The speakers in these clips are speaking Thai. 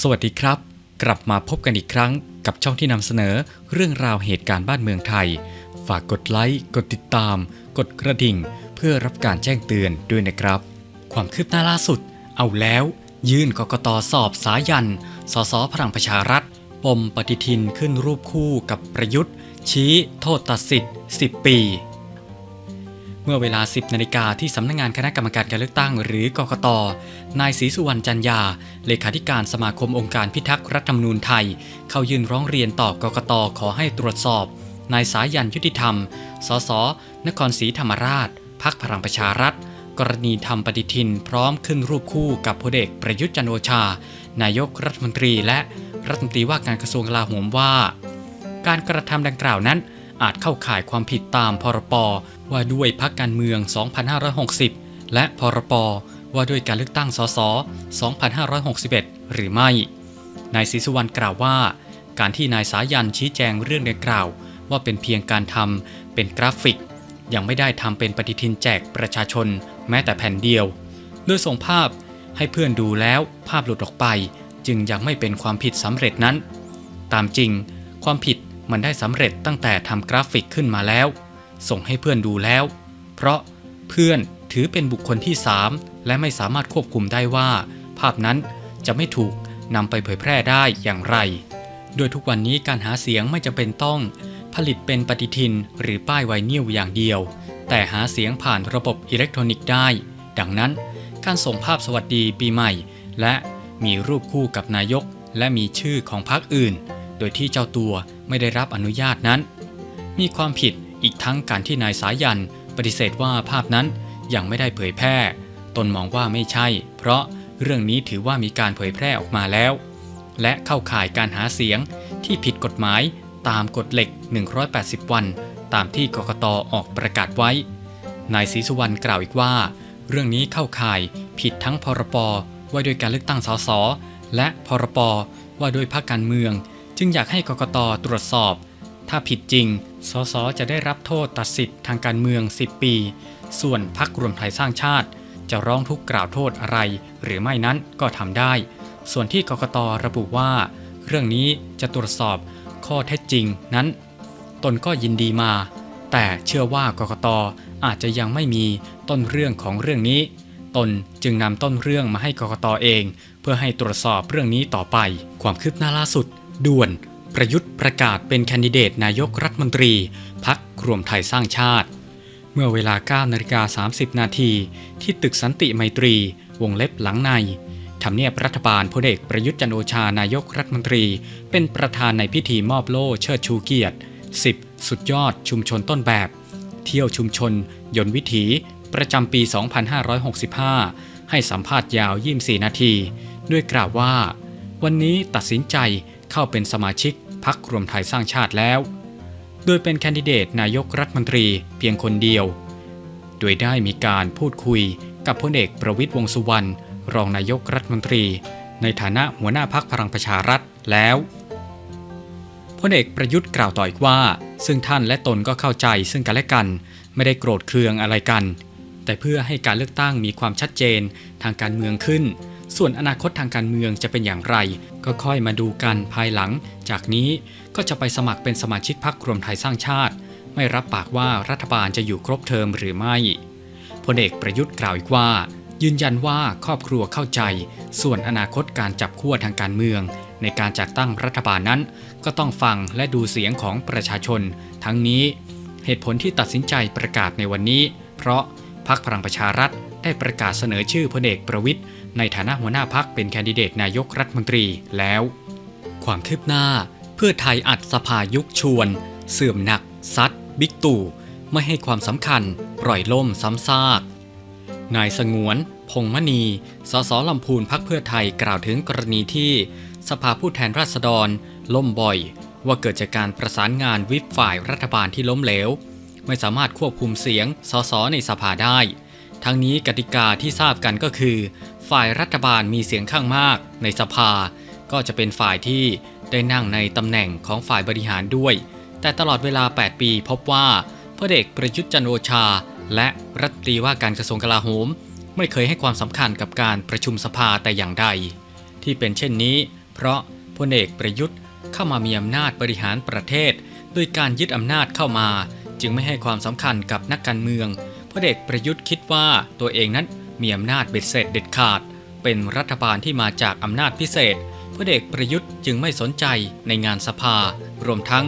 สวัสดีครับ กลับมาพบกันอีกครั้งกับช่องที่นำเสนอเรื่องราวเหตุการณ์บ้านเมืองไทย ฝากกดไลค์กดติดตาม กดกระดิ่ง เพื่อรับการแจ้งเตือนด้วยนะครับ ความคืบหน้าล่าสุด เอาแล้ว ยื่นกกตสอบสายันสสพลังประชารัฐ ปมปฏิทินขึ้นรูปคู่กับประยุทธ์ ชี้โทษตัดสิทธิ์ 10 ปี เมื่อเวลา 10นาฬิกาที่สำนักงานคณะกรรมการการเลือกตั้งหรือกกต นายศรีสุวรรณจันยา เลขาธิการสมาคมองค์การพิทักษ์รัฐธรรมนูญไทย เข้ายื่นร้องเรียนต่อกกตขอให้ตรวจสอบ นายสายันยุติธรรม สส นครศรีธรรมราช พักพลังประชารัฐ กรณีทำปฏิทินพร้อมขึ้นรูปคู่กับพลเอกประยุทธ์จันโอชา นายกรัฐมนตรีและรัฐมนตรีว่าการกระทรวงกลาโหมว่า การกระทำดังกล่าวนั้น อาจเข้าข่ายความผิดตามพรปว่าด้วยพักการเมือง 2560 และพรปว่าด้วยการเลือกตั้งสส 2561 หรือไม่ นายศรีสุวรรณกล่าวว่า การที่นายสายันชี้แจงเรื่องดังกล่าว ว่าเป็นเพียงการทำเป็นกราฟิก ยังไม่ได้ทำเป็นปฏิทินแจกประชาชน แม้แต่แผ่นเดียว โดยส่งภาพให้เพื่อนดูแล้วภาพหลุดออกไป จึงยังไม่เป็นความผิดสำเร็จนั้น ตามจริง ความผิด มันได้สำเร็จตั้งแต่ทำกราฟิกขึ้นมาแล้ว ส่งให้เพื่อนดูแล้ว เพราะเพื่อนถือเป็นบุคคลที่ 3 และไม่สามารถควบคุมได้ว่า ภาพนั้นจะไม่ถูกนำไปเผยแพร่ได้อย่างไร โดยทุกวันนี้การหาเสียงไม่จำเป็นต้อง ผลิตเป็นปฏิทินหรือป้ายไวนิลอย่างเดียว แต่หาเสียงผ่านระบบอิเล็กทรอนิกส์ได้ ดังนั้น การส่งภาพสวัสดีปีใหม่ และมีรูปคู่กับนายก และมีชื่อของพรรคอื่น โดยที่เจ้าตัว ไม่ได้รับอนุญาตนั้น มีความผิดอีกทั้งการที่นายสายันปฏิเสธว่าภาพนั้นยังไม่ได้เผยแพร่ ตนมองว่าไม่ใช่ เพราะเรื่องนี้ถือว่ามีการเผยแพร่ออกมาแล้ว และเข้าข่ายการหาเสียงที่ผิดกฎหมายตามกฎเหล็ก 180 วัน ตามที่กกตออกประกาศไว้ นายศรีสุวรรณกล่าวอีกว่า เรื่องนี้เข้าข่ายผิดทั้งพรปว่าด้วยการเลือกตั้งสสและพรปว่าด้วยพรรคการเมือง จึงอยากให้กกตตรวจสอบ ถ้าผิดจริง สสจะได้รับโทษตัดสิทธิ์ทางการเมือง 10 ปี ส่วนพรรครวมไทยสร้างชาติ จะร้องทุกข์กล่าวโทษอะไร หรือไม่นั้นก็ทำได้ ส่วนที่กกตระบุว่า เรื่องนี้จะตรวจสอบข้อเท็จจริงนั้น ตนก็ยินดีมา แต่เชื่อว่ากกตอาจจะยังไม่มีต้นเรื่องของเรื่องนี้ ตนจึงนำต้นเรื่องมาให้กกตเอง เพื่อให้ตรวจสอบเรื่องนี้ต่อไป ความคืบหน้าล่าสุด ด่วนประยุทธ์ประกาศเป็นแคนดิเดตนายกรัฐมนตรีพักรวมไทยสร้างชาติ เมื่อเวลา9นาฬิกา30 นาทีที่ตึกสันติไมตรี วงเล็บหลังในทำเนียบรัฐบาลพลเอกประยุทธ์จันโอชานายกรัฐมนตรี เป็นประธานในพิธีมอบโล่เชิดชูเกียรติ 10 สุดยอดชุมชนต้นแบบ เที่ยวชุมชน ยนต์วิถี ประจำปี 2565 ให้สัมภาษณ์ยาว 24 นาที ด้วยกล่าวว่า วันนี้ตัดสินใจ เข้าเป็นสมาชิกพักรวมไทยสร้างชาติแล้ว โดยเป็นแคนดิเดตนายกรัฐมนตรีเพียงคนเดียว โดยได้มีการพูดคุยกับพลเอกประวิตยวงษ์สุวรรณรองนายกรัฐมนตรี ในฐานะหัวหน้าพักพลังประชารัฐแล้วพลเอกประยุทธ์กล่าวต่ออีกว่า ซึ่งท่านและตนก็เข้าใจซึ่งกันและกัน ไม่ได้โกรธเคืองอะไรกัน แต่เพื่อให้การเลือกตั้งมีความชัดเจนทางการเมืองขึ้น ส่วนอนาคตทางการเมืองจะเป็นอย่างไร ก็ค่อยมาดูกันภายหลัง จากนี้ก็จะไปสมัครเป็นสมาชิกพรรครวมไทยสร้างชาติ ไม่รับปากว่ารัฐบาลจะอยู่ครบเทอมหรือไม่พลเอกประยุทธ์กล่าวอีกว่า ยืนยันว่าครอบครัวเข้าใจ ส่วนอนาคตการจับขั้วทางการเมือง ในการจัดตั้งรัฐบาลนั้น ก็ต้องฟังและดูเสียงของประชาชน ทั้งนี้ เหตุผลที่ตัดสินใจประกาศในวันนี้ เพราะพรรคพลังประชารัฐได้ประกาศเสนอชื่อพลเอกประวิทย์ ในฐานะหัวหน้าพักเป็นแคนดิเดตนายกรัฐมนตรีแล้ว ความคืบหน้า เพื่อไทยอัดสภายุคชวน เสื่อมหนัก ซัดบิ๊กตู่ ไม่ให้ความสำคัญ ปล่อยล่มซ้ำซาก นายสงวน พงมณี สสลำพูนพักเพื่อไทยกล่าวถึงกรณีที่ สภาผู้แทนราษฎร ล่มบ่อย ว่าเกิดจากการประสานงานวิปฝ่ายรัฐบาลที่ล้มเหลว ไม่สามารถควบคุมเสียงสสในสภาได้ ทั้งนี้กติกาที่ทราบกันก็คือ ฝ่ายรัฐบาลมีเสียงข้างมาก ในสภา ก็จะเป็นฝ่ายที่ได้นั่งในตำแหน่งของฝ่ายบริหารด้วย แต่ตลอดเวลา 8 ปีพบว่าพลเอกประยุทธ์จันโอชา และรัฐมนตรีว่าการกระทรวงกลาโหม ไม่เคยให้ความสำคัญกับการประชุมสภาแต่อย่างใด ที่เป็นเช่นนี้ เพราะพลเอกประยุทธ์เข้ามามีอำนาจบริหารประเทศโดยการยึดอำนาจเข้ามา จึงไม่ให้ความสำคัญกับนักการเมือง พลเอกประยุทธ์คิดว่าตัวเองนั้นมีอำนาจเบ็ดเสร็จเด็ดขาด เป็นรัฐบาลที่มาจากอำนาจพิเศษพลเอกประยุทธ์จึงไม่สนใจในงานสภา รวมทั้ง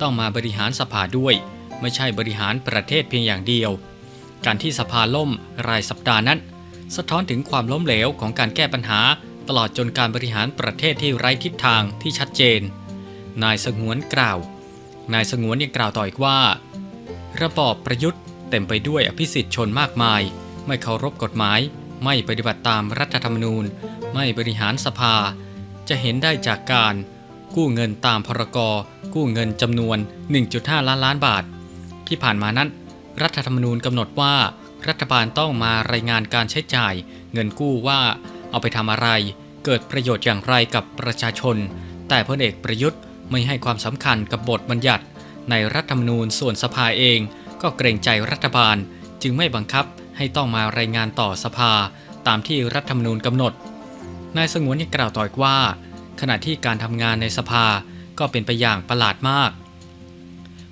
ต้องมาบริหารสภาด้วย ไม่ใช่บริหารประเทศเพียงอย่างเดียว การที่สภาล่มรายสัปดาห์นั้น สะท้อนถึงความล้มเหลวของการแก้ปัญหา ตลอดจนการบริหารประเทศที่ไร้ทิศทางที่ชัดเจน นายสงวนกล่าว นายสงวนยังกล่าวต่ออีกว่า ระบอบประยุทธ์ เต็มไปด้วยอภิสิทธิชนมากมาย ไม่เคารพกฎหมาย ไม่ปฏิบัติตามรัฐธรรมนูญ ไม่บริหารสภา จะเห็นได้จากการ กู้เงินตามพรกรกู้เงินจำนวน 1.5 ล้านล้านบาท ที่ผ่านมานั้น รัฐธรรมนูญกำหนดว่า รัฐบาลต้องมารายงานการใช้จ่าย เงินกู้ว่าเอาไปทำอะไร เกิดประโยชน์อย่างไรกับประชาชน แต่พลเอกประยุทธ์ไม่ให้ความสำคัญกับบทบัญญัติ ในรัฐธรรมนูญส่วนสภาเอง ก็เกรงใจรัฐบาลจึงไม่บังคับให้ต้องมารายงานต่อสภาตามที่รัฐธรรมนูญกำหนด นายสงวนยังกล่าวต่ออีกว่า ขณะที่การทำงานในสภาก็เป็นไปอย่างประหลาดมาก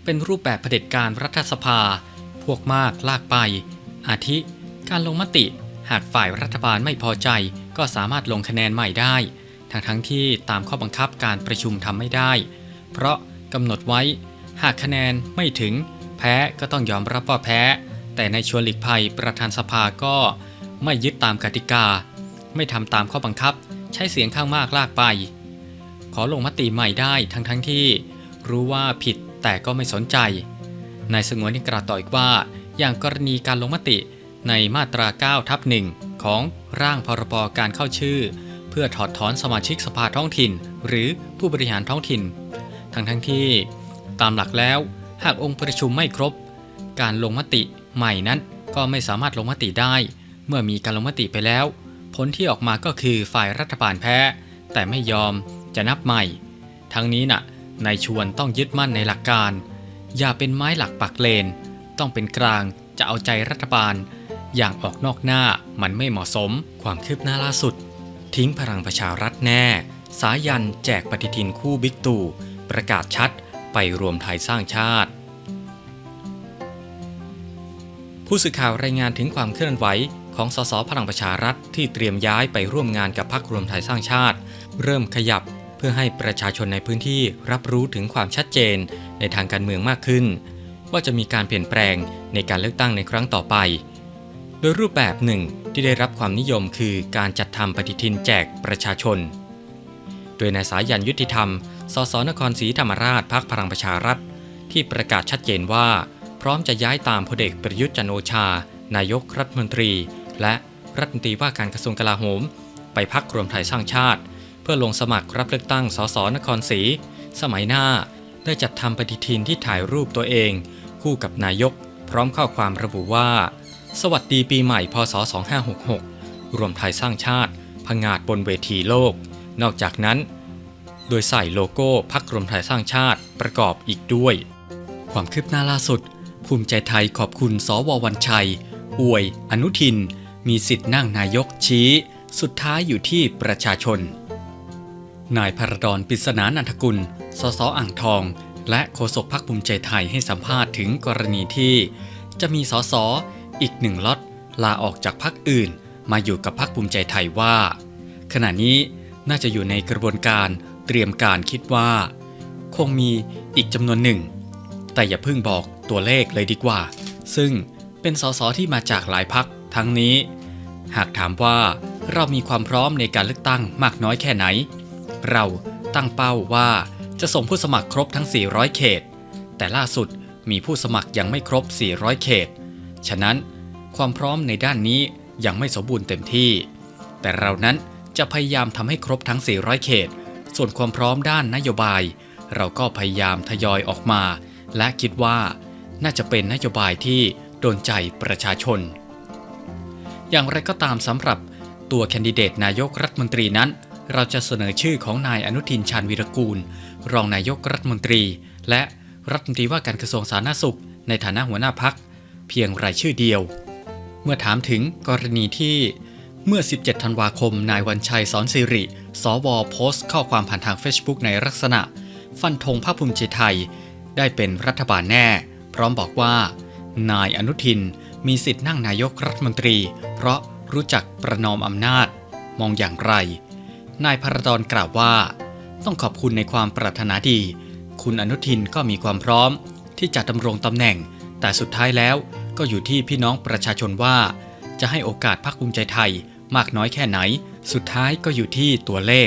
เป็นรูปแบบเผด็จการรัฐสภา พวกมากลากไป อาทิ การลงมติหากฝ่ายรัฐบาลไม่พอใจก็สามารถลงคะแนนใหม่ได้ ทั้งทั้งที่ตามข้อบังคับการประชุมทำไม่ได้ เพราะกำหนดไว้ หากคะแนนไม่ถึง แพ้ก็ต้องยอมรับว่าแพ้ แต่ในชวนหลีกภัยประธานสภาก็ไม่ยึดตามกติกา ไม่ทำตามข้อบังคับ ใช้เสียงข้างมากลากไป ขอลงมติใหม่ได้ทั้งทั้งที่ รู้ว่าผิดแต่ก็ไม่สนใจ นายสงวนยังกล่าวต่ออีกว่า อย่างกรณีการลงมติในมาตรา 9 ทับหนึ่งของร่างพรบการเข้าชื่อ เพื่อถอดถอนสมาชิกสภาท้องถิ่น หรือผู้บริหารท้องถิ่น ทั้งทั้งที่ ตามหลักแล้ว หากองค์ประชุมไม่ครบ การลงมติใหม่นั้นก็ไม่สามารถลงมติได้ เมื่อมีการลงมติไปแล้ว ผลที่ออกมาก็คือฝ่ายรัฐบาลแพ้ แต่ไม่ยอมจะนับใหม่ ทั้งนี้น่ะนายชวนต้องยึดมั่นในหลักการ อย่าเป็นไม้หลักปักเลน ต้องเป็นกลางจะเอาใจรัฐบาล อย่างออกนอกหน้ามันไม่เหมาะสม ความคืบหน้าล่าสุด ทิ้งพลังประชารัฐแน่ สายันแจกปฏิทินคู่บิ๊กตู่ประกาศชัด ไปรวมไทยสร้างชาติ ผู้สื่อข่าวรายงานถึงความเคลื่อนไหวของสสพลังประชารัฐที่เตรียมย้ายไปร่วมงานกับพรรครวมไทยสร้างชาติ เริ่มขยับเพื่อให้ประชาชนในพื้นที่รับรู้ถึงความชัดเจนในทางการเมืองมากขึ้น ว่าจะมีการเปลี่ยนแปลงในการเลือกตั้งในครั้งต่อไป โดยรูปแบบหนึ่งที่ได้รับความนิยมคือการจัดทำปฏิทินแจกประชาชน โดยนายสายันยุติธรรม สสนครศรีธรรมราชพักพลังประชารัฐ ที่ประกาศชัดเจนว่า พร้อมจะย้ายตามพลเอกประยุทธ์จันทร์โอชา นายกรัฐมนตรี และรัฐมนตรีว่าการกระทรวงกลาโหม ไปพักรวมไทยสร้างชาติ เพื่อลงสมัครรับเลือกตั้งสสนครศรีสมัยหน้าได้จัดทำปฏิทินที่ถ่ายรูปตัวเอง คู่กับนายก พร้อมข้อความระบุว่า สวัสดีปีใหม่พศ 2566 รวมไทยสร้างชาติ พงาดบนเวทีโลก นอกจากนั้น โดยใส่โลโก้พักรวมไทยสร้างชาติประกอบอีกด้วย ความคืบหน้าล่าสุด ภูมิใจไทยขอบคุณสววันชัย อวย อนุทิน มีสิทธิ์นั่งนายกชี้ สุดท้ายอยู่ที่ประชาชน นายพระดอนปิศนานันทกุล สสอ่างทอง และโฆษกพักภูมิใจไทยให้สัมภาษณ์ถึงกรณีที่ จะมีสสอีกหนึ่งล็อตลาออกจากพักอื่น มาอยู่กับพักภูมิใจไทยว่า ขณะนี้น่าจะอยู่ในกระบวนการ เตรียมการคิดว่า คงมีอีกจำนวนหนึ่ง แต่อย่าเพิ่งบอกตัวเลขเลยดีกว่า ซึ่งเป็นสสที่มาจากหลายพักทั้งนี้ หากถามว่าเรามีความพร้อมในการเลือกตั้งมากน้อยแค่ไหน เราตั้งเป้าว่าจะส่งผู้สมัครครบทั้ง 400 เขต แต่ล่าสุดมีผู้สมัครยังไม่ครบ 400 เขต ฉะนั้นความพร้อมในด้านนี้ยังไม่สมบูรณ์เต็มที่ แต่เรานั้นจะพยายามทำให้ครบทั้ง 400 เขต ส่วนความพร้อมด้านนโยบาย เราก็พยายามทยอยออกมา และคิดว่าน่าจะเป็นนโยบายที่โดนใจประชาชน อย่างไรก็ตามสำหรับตัวแคนดิเดตนายกรัฐมนตรีนั้น เราจะเสนอชื่อของนายอนุทินชาญวีรกูล รองนายกรัฐมนตรี และรัฐมนตรีว่าการกระทรวงสาธารณสุข ในฐานะหัวหน้าพัก เพียงรายชื่อเดียว เมื่อถามถึงกรณีที่เมื่อ 17 ธันวาคม นายวันชัยสอนสิริ สวโพสต์ข้อความผ่านทาง Facebook ในลักษณะ ฟันธงภาคภูมิใจไทย ได้เป็นรัฐบาลแน่ พร้อมบอกว่า นายอนุทินมีสิทธิ์นั่งนายกรัฐมนตรี เพราะรู้จักประนอมอำนาจ มองอย่างไร นายพระดอนกล่าวว่า ต้องขอบคุณในความปรารถนาดี คุณอนุทินก็มีความพร้อม ที่จะดำรงตำแหน่ง แต่สุดท้ายแล้วก็อยู่ที่พี่น้องประชาชนว่า จะให้โอกาสพรรคภูมิใจไทย มากน้อยแค่ไหน สุดท้ายก็อยู่ที่ตัวเลข